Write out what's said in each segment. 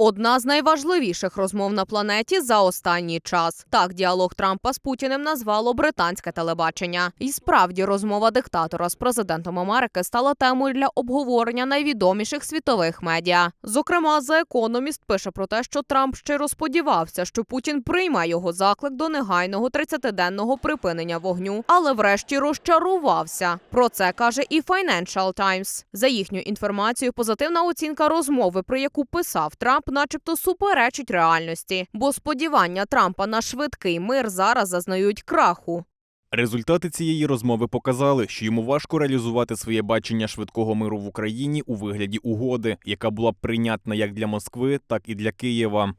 Одна з найважливіших розмов на планеті за останній час. Так діалог Трампа з Путіним назвало британське телебачення. І справді розмова диктатора з президентом Америки стала темою для обговорення найвідоміших світових медіа. Зокрема, The Economist пише про те, що Трамп щиро сподівався, що Путін прийме його заклик до негайного 30-денного припинення вогню, але врешті розчарувався. Про це каже і Financial Times. За їхню інформацією, позитивна оцінка розмови, про яку писав Трамп, начебто суперечить реальності, бо сподівання Трампа на швидкий мир зараз зазнають краху. Результати цієї розмови показали, що йому важко реалізувати своє бачення швидкого миру в Україні у вигляді угоди, яка була б прийнятна як для Москви, так і для Києва.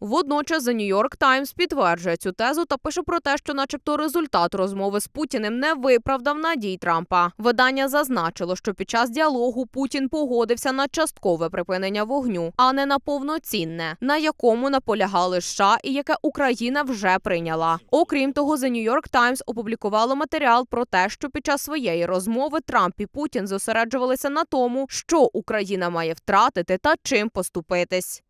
Водночас The New York Times підтверджує цю тезу та пише про те, що, начебто, результат розмови з Путіним не виправдав надій Трампа. Видання зазначило, що під час діалогу Путін погодився на часткове припинення вогню, а не на повноцінне, на якому наполягали США і яке Україна вже прийняла. Окрім того, The New York Times опублікувало матеріал про те, що під час своєї розмови Трамп і Путін зосереджувалися на тому, що Україна має втратити та чим поступитись.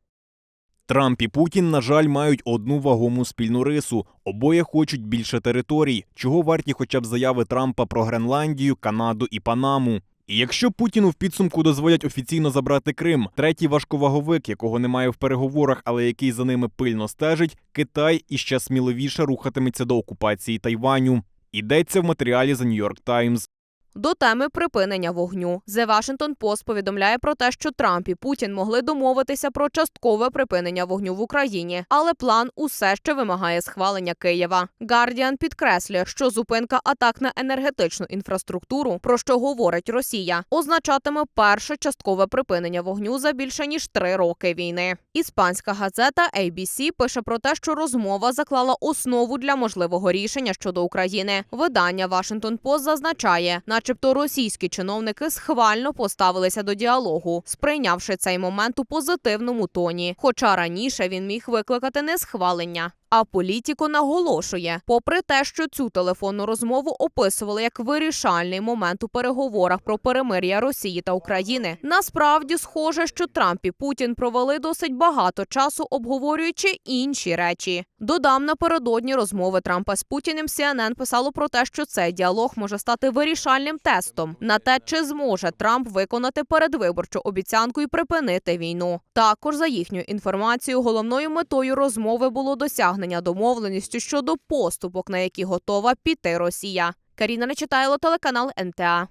Трамп і Путін, на жаль, мають одну вагому спільну рису. Обоє хочуть більше територій, чого варті хоча б заяви Трампа про Гренландію, Канаду і Панаму. І якщо Путіну в підсумку дозволять офіційно забрати Крим, третій важковаговик, якого немає в переговорах, але який за ними пильно стежить, Китай іще сміливіше рухатиметься до окупації Тайваню. Йдеться в матеріалі The New York Times. До теми припинення вогню The Washington Post повідомляє про те, що Трамп і Путін могли домовитися про часткове припинення вогню в Україні, але план усе ще вимагає схвалення Києва. Guardian підкреслює, що зупинка атак на енергетичну інфраструктуру, про що говорить Росія, означатиме перше часткове припинення вогню за більше ніж три роки війни. Іспанська газета ABC пише про те, що розмова заклала основу для можливого рішення щодо України. Видання Washington Post зазначає, начебто російські чиновники схвально поставилися до діалогу, сприйнявши цей момент у позитивному тоні. Хоча раніше він міг викликати несхвалення. А політіко наголошує, попри те, що цю телефонну розмову описували як вирішальний момент у переговорах про перемир'я Росії та України, насправді схоже, що Трамп і Путін провели досить багато часу, обговорюючи інші речі. Додам напередодні розмови Трампа з Путіним CNN писало про те, що цей діалог може стати вирішальним тестом на те, чи зможе Трамп виконати передвиборчу обіцянку і припинити війну. Також за їхньою інформацією, головною метою розмови було досягнення домовленістю щодо поступок, на які готова піти Росія. Каріна Нечитайло, телеканал НТА.